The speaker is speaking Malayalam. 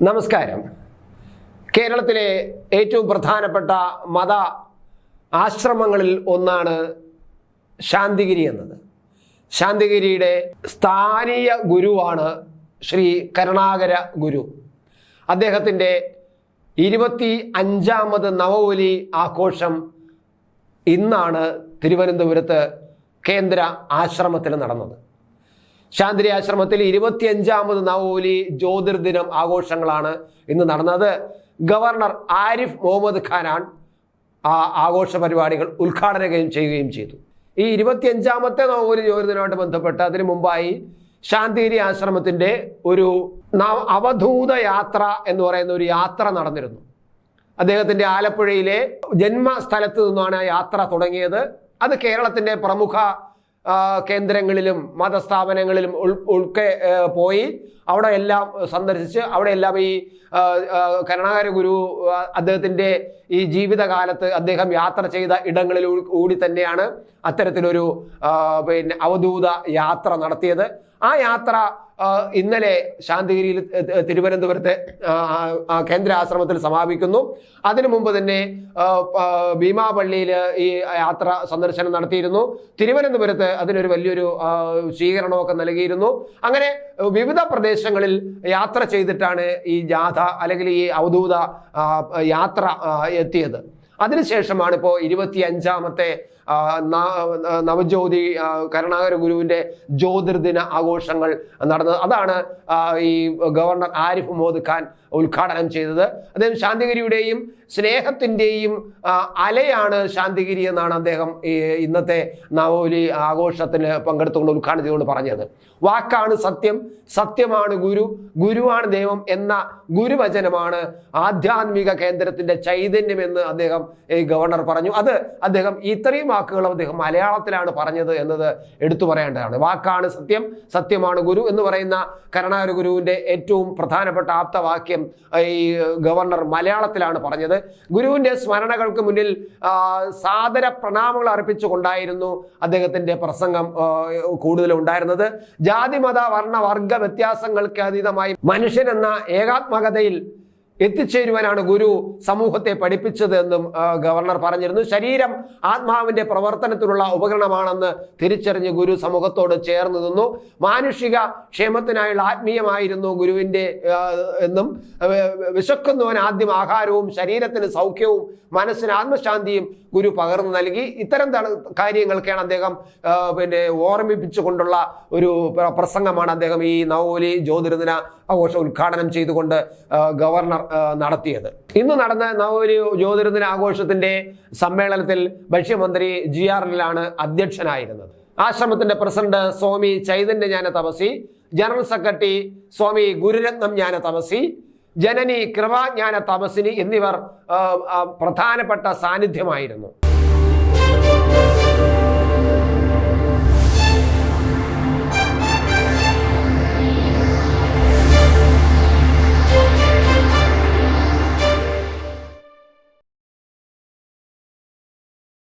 നമസ്കാരം. കേരളത്തിലെ ഏറ്റവും പ്രധാനപ്പെട്ട മത ആശ്രമങ്ങളിൽ ഒന്നാണ് ശാന്തിഗിരി എന്നത്. ശാന്തിഗിരിയുടെ സ്ഥാനീയ ഗുരുവാണ് ശ്രീ കരുണാകര ഗുരു. അദ്ദേഹത്തിന്റെ ഇരുപത്തി അഞ്ചാമത് നവോലി ആഘോഷം ഇന്നാണ് തിരുവനന്തപുരത്ത് കേന്ദ്ര ആശ്രമത്തിൽ നടന്നത്. ശാന്തിരി ആശ്രമത്തിൽ ഇരുപത്തിയഞ്ചാമത് നവോലി ജ്യോതിർദിനം ആഘോഷങ്ങളാണ് ഇന്ന് നടന്നത്. ഗവർണർ ആരിഫ് മുഹമ്മദ് ഖാനാണ് ആ ആഘോഷ പരിപാടികൾ ഉദ്ഘാടനം ചെയ്യുകയും ചെയ്തു. ഈ ഇരുപത്തിയഞ്ചാമത്തെ നവോലി ജ്യോതിർദിനമായിട്ട് ബന്ധപ്പെട്ട് അതിനു മുമ്പായി ശാന്തിരി ആശ്രമത്തിന്റെ ഒരു അവധൂത യാത്ര എന്ന് പറയുന്ന ഒരു യാത്ര നടന്നിരുന്നു. അദ്ദേഹത്തിന്റെ ആലപ്പുഴയിലെ ജന്മസ്ഥലത്ത് നിന്നാണ് ആ യാത്ര തുടങ്ങിയത്. അത് കേരളത്തിന്റെ പ്രമുഖ കേന്ദ്രങ്ങളിലും മതസ്ഥാപനങ്ങളിലും ഉൾ ഉൾക്കെ പോയി അവിടെ എല്ലാം സന്ദർശിച്ച് അവിടെ എല്ലാം ഈ കരുണാകര ഗുരു അദ്ദേഹത്തിന്റെ ഈ ജീവിതകാലത്ത് അദ്ദേഹം യാത്ര ചെയ്ത ഇടങ്ങളിൽ കൂടി തന്നെയാണ് അത്തരത്തിലൊരു പിന്നെ അവധൂത യാത്ര നടത്തിയത്. ആ യാത്ര ഇന്നലെ ശാന്തിഗിരിയിൽ തിരുവനന്തപുരത്തെ കേന്ദ്ര ആശ്രമത്തിൽ സമാപിക്കുന്നു. അതിനു മുമ്പ് തന്നെ ഭീമാപള്ളിയിൽ ഈ യാത്ര സന്ദർശനം നടത്തിയിരുന്നു. തിരുവനന്തപുരത്ത് അതിനൊരു വലിയൊരു സ്വീകരണമൊക്കെ നൽകിയിരുന്നു. അങ്ങനെ വിവിധ പ്രദേശങ്ങളിൽ യാത്ര ചെയ്തിട്ടാണ് ഈ ജാഥ അല്ലെങ്കിൽ ഈ അവധൂത യാത്ര എത്തിയത്. അതിനുശേഷമാണ് ഇപ്പോൾ ഇരുപത്തി അഞ്ചാമത്തെ നവജ്യോതി കരുണാകര ഗുരുവിന്റെ ജ്യോതിർദിന ആഘോഷങ്ങൾ നടന്നത്. അതാണ് ഈ ഗവർണർ ആരിഫ് മുഹമ്മദ് ഖാൻ ഉദ്ഘാടനം ചെയ്തത്. അദ്ദേഹം ശാന്തിഗിരിയുടെയും സ്നേഹത്തിന്റെയും അലയാണ് ശാന്തിഗിരി എന്നാണ് അദ്ദേഹം ഇന്നത്തെ നവോലി ആഘോഷത്തിന് പങ്കെടുത്തുകൊണ്ട് ഉദ്ഘാടനം ചെയ്തുകൊണ്ട് പറഞ്ഞത്. വാക്കാണ് സത്യം സത്യമാണ് ഗുരു ഗുരുവാണ് ദൈവം എന്ന ഗുരുവചനമാണ് ആധ്യാത്മിക കേന്ദ്രത്തിന്റെ ചൈതന്യമെന്ന് അദ്ദേഹം ഗവർണർ പറഞ്ഞു. അത് അദ്ദേഹം ഇത്രയും വാക്കുകൾ അദ്ദേഹം മലയാളത്തിലാണ് പറഞ്ഞത് എന്നത് എടുത്തു പറയേണ്ടതാണ്. വാക്കാണ് സത്യം സത്യമാണ് ഗുരു എന്ന് പറയുന്ന കരുണാകര ഗുരുവിന്റെ ഏറ്റവും പ്രധാനപ്പെട്ട ആപ്തവാക്യം ഈ ഗവർണർ മലയാളത്തിലാണ് പറഞ്ഞത്. ഗുരുവിന്റെ സ്മരണകൾക്ക് മുന്നിൽ സാദര പ്രണാമങ്ങൾ അർപ്പിച്ചുകൊണ്ടായിരുന്നു അദ്ദേഹത്തിന്റെ പ്രസംഗം കൂടുതലും ഉണ്ടായിരുന്നത്. ജാതി മത വർണ വർഗ വ്യത്യാസങ്ങൾക്ക് അതീതമായി മനുഷ്യൻ എന്ന ഏകാത്മകതയിൽ എത്തിച്ചേരുവാനാണ് ഗുരു സമൂഹത്തെ പഠിപ്പിച്ചത് എന്നും ഗവർണർ പറഞ്ഞിരുന്നു. ശരീരം ആത്മാവിന്റെ പ്രവർത്തനത്തിനുള്ള ഉപകരണമാണെന്ന് തിരിച്ചറിഞ്ഞ് ഗുരു സമൂഹത്തോട് ചേർന്ന് നിന്നു. മാനുഷിക ക്ഷേമത്തിനായുള്ള ആത്മീയമായിരുന്നു ഗുരുവിന്റെ എന്നും വിശക്കുന്നവൻ ആദ്യം ആഹാരവും ശരീരത്തിന് സൗഖ്യവും മനസ്സിന് ആത്മശാന്തിയും ഗുരു പകർന്നു നൽകി. ഇത്തരം കാര്യങ്ങൾക്കാണ് അദ്ദേഹം പിന്നെ ഓർമ്മിപ്പിച്ചുകൊണ്ടുള്ള ഒരു പ്ര- പ്രസംഗമാണ് അദ്ദേഹം ഈ നവോലി ജ്യോതിർദിന ആഘോഷം ഉദ്ഘാടനം ചെയ്തുകൊണ്ട് ഗവർണർ നടത്തിയത്. ഇന്ന് നടന്ന നവൊരു ജ്യോതിർദിന ആഘോഷത്തിന്റെ സമ്മേളനത്തിൽ ഭക്ഷ്യമന്ത്രി ജി ആർ എല്ലാണ് അധ്യക്ഷനായിരുന്നത്. ആശ്രമത്തിന്റെ president Swami Chaitanya Jnana Tapasi general secretary Swami Gururatnam Jnana Tapasi Janani കൃപാജ്ഞാന തപസിനി എന്നിവർ പ്രധാനപ്പെട്ട സാന്നിധ്യമായിരുന്നു.